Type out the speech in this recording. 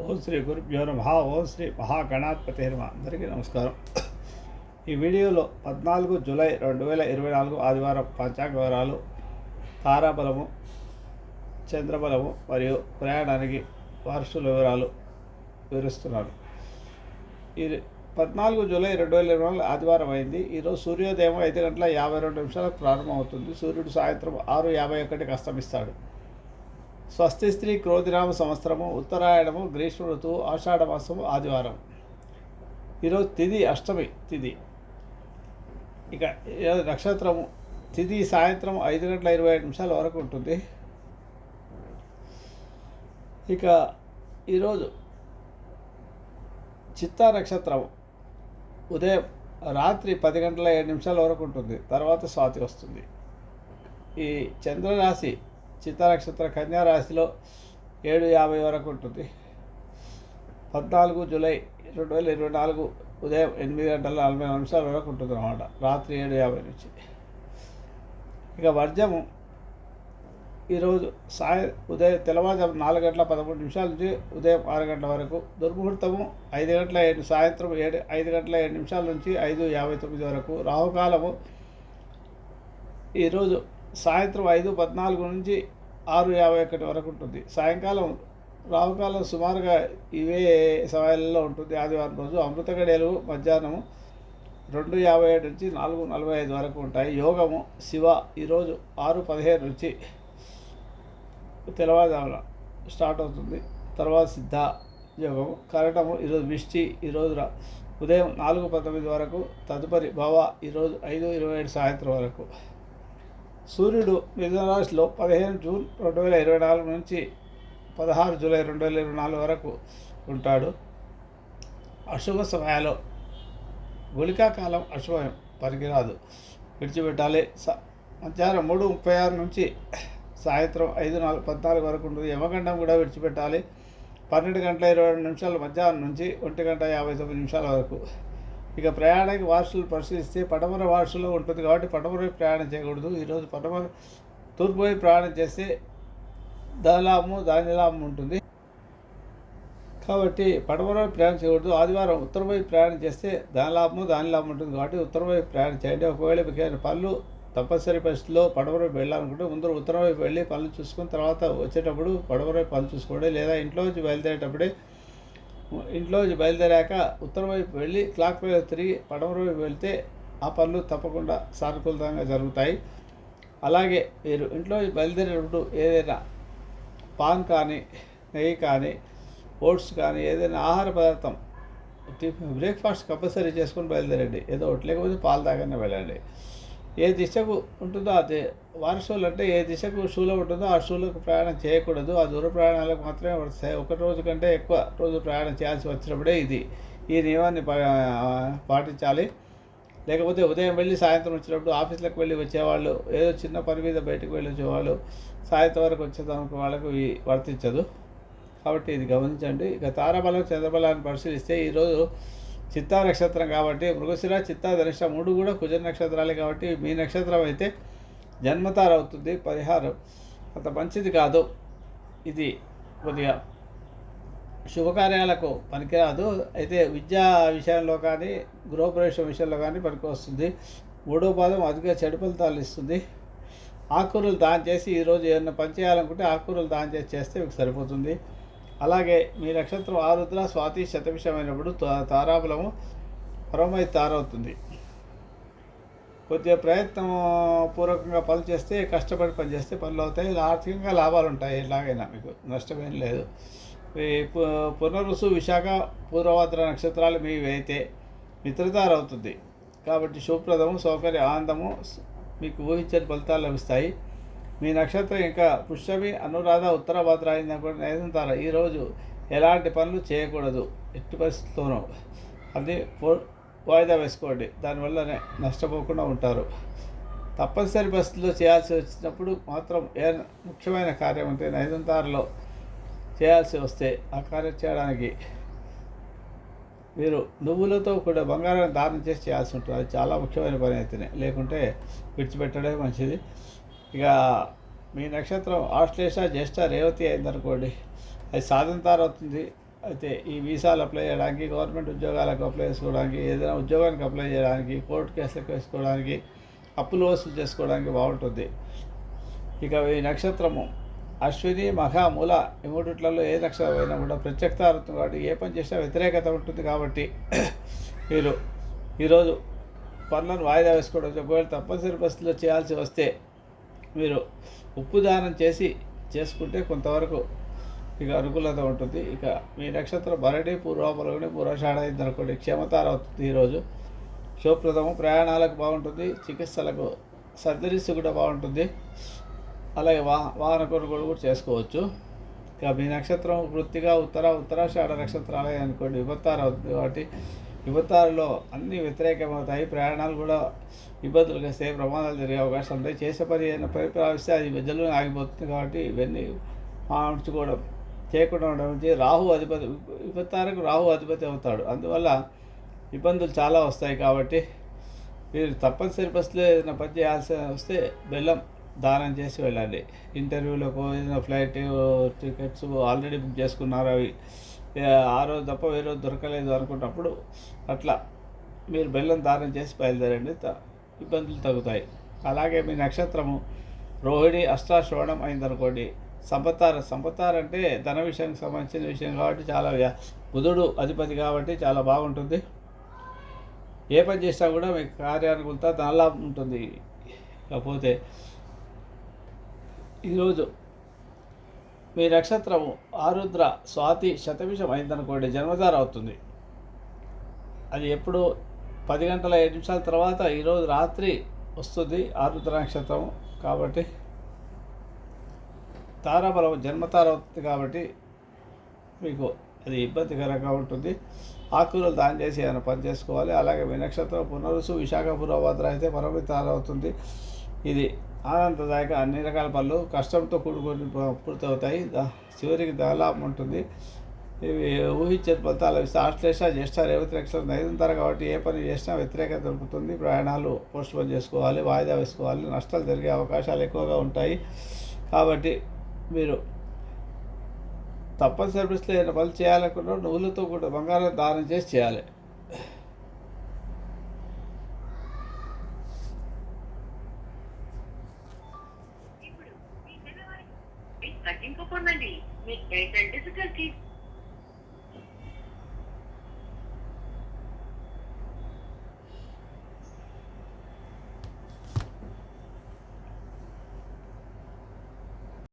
ఓం శ్రీ గురుభ్యో నమ. ఓం శ్రీ మహాగణాధిపతి నమ అందరికీ నమస్కారం. ఈ వీడియోలో పద్నాలుగు జూలై రెండు వేల ఇరవై నాలుగు ఆదివారం పంచాంగ వివరాలు తారాబలము చంద్రబలము మరియు ప్రయాణానికి వారసుల వివరాలు వివరిస్తున్నారు ఈ పద్నాలుగు జూలై రెండు వేల ఇరవై నాలుగు ఆదివారం అయింది. ఈరోజు సూర్యోదయం ఐదు గంటల యాభై రెండు నిమిషాలకు ప్రారంభమవుతుంది. సూర్యుడు సాయంత్రం ఆరు యాభై ఒకటికి అస్తమిస్తాడు. స్వస్తి స్త్రీ క్రోధినామ సంవత్సరము ఉత్తరాయణము గ్రీష్మ ఋతువు ఆషాఢ మాసము ఆదివారం. ఈరోజు తిది అష్టమి తిది. ఇక నక్షత్రము తిది సాయంత్రం ఐదు గంటల ఇరవై ఐదు నిమిషాల వరకు ఉంటుంది. ఇక ఈరోజు చిత్తా నక్షత్రం ఉదయం రాత్రి పది గంటల ఏడు నిమిషాల వరకు ఉంటుంది. తర్వాత స్వాతి వస్తుంది. ఈ చంద్రరాశి చిత్తనక్షత్ర కన్యా రాశిలో ఏడు యాభై వరకు ఉంటుంది. పద్నాలుగు జూలై రెండు వేల ఇరవై నాలుగు ఉదయం ఎనిమిది గంటల నలభై నిమిషాల వరకు ఉంటుంది అన్నమాట రాత్రి ఏడు యాభై నుంచి. ఇక వర్జము. ఈరోజు సాయ ఉదయం తెల్లవారుజాము నాలుగు గంటల పదమూడు నిమిషాల నుంచి ఉదయం ఆరు గంటల వరకు. దుర్ముహూర్తము ఐదు గంటల ఏడు సాయంత్రం ఏడు ఐదు గంటల ఏడు నిమిషాల నుంచి ఐదు యాభై తొమ్మిది వరకు. రాహుకాలము. ఈరోజు సాయంత్రం ఐదు పద్నాలుగు నుంచి ఆరు యాభై ఒకటి వరకు ఉంటుంది. సాయంకాలం రావుకాలం సుమారుగా ఇవే సమయాలలో ఉంటుంది. ఆదివారం రోజు అమృత గడియలు మధ్యాహ్నము రెండు యాభై ఏడు నుంచి నాలుగు నలభై ఐదు వరకు ఉంటాయి. యోగము శివ ఈరోజు ఆరు పదిహేను నుంచి తెల్లవారుజామున స్టార్ట్ అవుతుంది. తర్వాత సిద్ధ యోగము కరటము ఈరోజు విష్టి ఈరోజు ఉదయం నాలుగు పంతొమ్మిది వరకు తదుపరి భవ ఈరోజు ఐదు ఇరవై ఏడు సాయంత్రం వరకు. సూర్యుడు మిథున రాశిలో పదిహేను జూన్ రెండు వేల ఇరవై నాలుగు నుంచి పదహారు జూలై రెండు వేల ఇరవై నాలుగు వరకు ఉంటాడు. అశుభ సమయాలు గుళికాకాలం అశుభం పనికిరాదు విడిచిపెట్టాలి. స మధ్యాహ్నం మూడు ముప్పై ఆరు నుంచి సాయంత్రం ఐదు నాలుగు పద్నాలుగు వరకు ఉంటుంది. యమగండం కూడా విడిచిపెట్టాలి. పన్నెండు గంటల ఇరవై రెండు నిమిషాలు మధ్యాహ్నం నుంచి ఒంటి గంట యాభై తొమ్మిది నిమిషాల వరకు ఇక ప్రయాణానికి వార్షులు పరిశీలిస్తే పడమర వార్షులో ఉంటుంది కాబట్టి పడమర ప్రయాణం చేయకూడదు. ఈరోజు పడమర తూర్పు వైపు ప్రయాణం చేస్తే దలాము దానిలాము ఉంటుంది. కాబట్టి పడమర వైపు ప్రయాణం చేయకూడదు. ఆదివారం ఉత్తరం వైపు ప్రయాణం చేస్తే దానిలాభము దానిలాభం ఉంటుంది కాబట్టి ఉత్తరం వైపు ప్రయాణం చేయండి. ఒకవేళ మీకు పళ్ళు తప్పనిసరి పరిస్థితిలో పడమర వైపు వెళ్ళాలనుకుంటే ముందు ఉత్తరం వైపు వెళ్ళి పనులు చూసుకుని తర్వాత వచ్చేటప్పుడు పడమర వైపు పనులు చూసుకోండి. లేదా ఇంట్లో నుంచి బయలుదేరేటప్పుడే ఇంట్లో బయలుదేరాక ఉత్తరం వైపు వెళ్ళి క్లాక్ వైపు తిరిగి పడమర వైపు వెళ్తే ఆ పనులు తప్పకుండా సానుకూలంగా జరుగుతాయి. అలాగే మీరు ఇంట్లో బయలుదేరేటప్పుడు ఏదైనా పాన్ కానీ నెయ్యి కానీ ఓట్స్ కానీ ఏదైనా ఆహార పదార్థం టిఫిన్ బ్రేక్ఫాస్ట్ కంపల్సరీ చేసుకొని బయలుదేరండి. ఏదో ఒకటి లేకపోతే పాలు తాగానే వెళ్ళండి. ఏ దిశకు ఉంటుందో అదే. వారసులు అంటే ఏ దిశకు షూలో ఉంటుందో ఆ షూలకు ప్రయాణం చేయకూడదు. ఆ దూర ప్రయాణాలకు మాత్రమే వస్తాయి ఒక రోజు కంటే ఎక్కువ రోజు ప్రయాణం చేయాల్సి వచ్చినప్పుడే ఇది. ఈ నియమాన్ని పా- పాటించాలి. లేకపోతే ఉదయం వెళ్ళి సాయంత్రం వచ్చినప్పుడు ఆఫీసులకు వెళ్ళి వచ్చేవాళ్ళు ఏదో చిన్న పని మీద బయటకు వెళ్ళి వచ్చేవాళ్ళు సాయంత్రం వరకు వచ్చేదానికి వాళ్ళకు ఇవి వర్తించదు. కాబట్టి ఇది గమనించండి. ఇక తారాబలం చంద్రబలాన్ని పరిశీలిస్తే ఈరోజు చిత్తా నక్షత్రం కాబట్టి మృగశిర చిత్తా ధనిష్ట మూడు కూడా కుజ నక్షత్రాలే కాబట్టి మీ నక్షత్రం అయితే జన్మతార అవుతుంది పరిహారం. అంత మంచిది కాదు. ఇది కొద్దిగా శుభకార్యాలకు పనికిరాదు. అయితే విద్యా విషయంలో కానీ గృహప్రవేశం విషయంలో కానీ పనికి వస్తుంది మూడో పాదం అధిక చెడు ఫలితాలు ఇస్తుంది. ఆకుకూరలు దాని చేసి ఈరోజు ఏదైనా పని చేయాలనుకుంటే ఆకుకూరలు దాని చేసి చేస్తే మీకు సరిపోతుంది. అలాగే మీ నక్షత్రం ఆరుద్ర స్వాతి శతవిషమైనప్పుడు తా- తారాబలము పరమై తారవుతుంది. కొద్దిగా ప్రయత్నం పూర్వకంగా పనులు చేస్తే కష్టపడి పని చేస్తే పనులు అవుతాయి. ఆర్థికంగా లాభాలు ఉంటాయి ఎలాగైనా మీకు. నష్టమేం లేదు. పునరుసు విశాఖ పూర్వభద్ర నక్షత్రాలు మీవి అయితే మిత్రతార అవుతుంది కాబట్టి శుభప్రదము సౌకర్య ఆనందము మీకు ఊహించని ఫలితాలు లభిస్తాయి. మీ నక్షత్రం ఇంకా పుష్యమి అనురాధ ఉత్తర భద్ర అయినా కూడా నైదంతార ఈరోజు ఎలాంటి పనులు చేయకూడదు. ఎట్టి పరిస్థితుల్లోనూ. అది వాయిదా వేసుకోండి. దానివల్లనే నష్టపోకుండా ఉంటారు. తప్పనిసరి పరిస్థితుల్లో చేయాల్సి వచ్చినప్పుడు మాత్రం ఏ ముఖ్యమైన కార్యం అంటే నైదంతారలో చేయాల్సి వస్తే ఆ కార్యం చేయడానికి మీరు నువ్వులతో కూడా బంగారాన్ని దానం చేసి చేయాల్సి ఉంటుంది. అది చాలా ముఖ్యమైన పని అయితేనే. లేకుంటే విడిచిపెట్టడమే మంచిది. ఇక మీ నక్షత్రం ఆశ్లేష జ్యేష్ఠ రేవతి అయిందనుకోండి. అది సాధన అవుతుంది. అయితే ఈ వీసాలు అప్లై చేయడానికి గవర్నమెంట్ ఉద్యోగాలకు అప్లై చేసుకోవడానికి ఏదైనా ఉద్యోగానికి అప్లై చేయడానికి కోర్టు కేసులకు వేసుకోవడానికి అప్పులు వసూలు చేసుకోవడానికి బాగుంటుంది. ఇక ఈ నక్షత్రము అశ్విని మహ మూల ఈ మూడిట్లలో ఏ నక్షత్రం అయినా కూడా ప్రత్యక్ష అవుతుంది కాబట్టి ఏ పని చేసినా వ్యతిరేకత ఉంటుంది కాబట్టి మీరు ఈరోజు పనులను వాయిదా వేసుకోవడం ఒకవేళ తప్పనిసరి పరిస్థితుల్లో చేయాల్సి వస్తే మీరు ఉప్పు దానం చేసి చేసుకుంటే కొంతవరకు ఇక అనుకూలత ఉంటుంది. ఇక మీ నక్షత్రం భరణి పూర్వపలగుని పూర్వషాఢ అయింది అనుకోండి క్షమతార అవుతుంది ఈరోజు శుభప్రదము. ప్రయాణాలకు బాగుంటుంది. చికిత్సలకు సర్జరీస్ కూడా బాగుంటుంది. అలాగే వా వాహన కొనుగోలు కూడా చేసుకోవచ్చు. ఇక మీ నక్షత్రం వృత్తిగా ఉత్తర ఉత్తరాషాఢ నక్షత్రాలే అనుకోండి. విపత్తారు అవుతుంది కాబట్టి విపత్తారులో అన్ని వ్యతిరేకమవుతాయి. ప్రయాణాలు కూడా ఇబ్బందులు వస్తే ప్రమాదాలు జరిగే అవకాశం ఉంటాయి. చేసే పని ఏదైనా పని అది మధ్యలో ఆగిపోతుంది కాబట్టి ఇవన్నీ మార్చుకోవడం చేయకుండా ఉండడం నుంచి రాహు అధిపతి యువతారకు రాహు అధిపతి అవుతాడు. అందువల్ల ఇబ్బందులు చాలా వస్తాయి కాబట్టి మీరు తప్పనిసరి బస్సులో ఏదైనా పని చేయాల్సి వస్తే బెల్లం దానం చేసి వెళ్ళండి. ఇంటర్వ్యూలకు ఏదైనా ఫ్లైట్ టికెట్స్ ఆల్రెడీ బుక్ చేసుకున్నారు అవి. ఆ రోజు తప్ప వేరే రోజు దొరకలేదు అనుకున్నప్పుడు అట్లా మీరు బెల్లం దానం చేసి బయలుదేరండి. త- ఇబ్బందులు తగ్గుతాయి. అలాగే మీ నక్షత్రము రోహిణి అష్టాశ్రవణం అయిందనుకోండి. సంపత్తార సంపత్తార అంటే ధన విషయానికి సంబంధించిన విషయం కాబట్టి చాలా బుధుడు అధిపతి కాబట్టి చాలా బాగుంటుంది. ఏ పని చేసినా కూడా మీకు కార్యానుకూలత ధనలాభం ఉంటుంది. కాకపోతే ఈరోజు మీ నక్షత్రము ఆరుద్ర స్వాతి శతవిషం అయిందనుకోండి జన్మధార అవుతుంది. అది ఎప్పుడు పది గంటల ఐదు నిమిషాల తర్వాత ఈరోజు రాత్రి వస్తుంది ఆరుద్ర నక్షత్రం కాబట్టి. తారాబలం జన్మతార అవుతుంది కాబట్టి మీకు అది ఇబ్బందికరంగా ఉంటుంది. ఆకులు దాని చేసి ఏమైనా పని చేసుకోవాలి. అలాగే మీ నక్షత్రం పునరుసు విశాఖ పూర్వభద్ర అయితే పరమి తార అవుతుంది. ఇది ఆనందదాయక అన్ని రకాల పనులు కష్టంతో కూడుకొని పూర్తవుతాయి. చివరికి దాలాభం ఉంటుంది. ఇవి ఊహించే ఫలితాలు ఇస్తే ఆశ్లేష జ్యేష్ఠ రేవతి నక్షత్రం నైదుంటారు కాబట్టి ఏ పని చేసినా వ్యతిరేకత దొరుకుతుంది. ప్రయాణాలు పోస్ట్పోన్ చేసుకోవాలి వాయిదా వేసుకోవాలి. నష్టాలు జరిగే అవకాశాలు ఎక్కువగా ఉంటాయి. కాబట్టి మీరు తప్పనిసరి పరిస్థితుల్లో ఏదైనా పనులు చేయాలనుకున్నా నువ్వులతో కూడా బంగారం దానం చేసి చేయాలి. తగ్గింపు పొందండి మీ ఎయిర్టెల్ డిజిటల్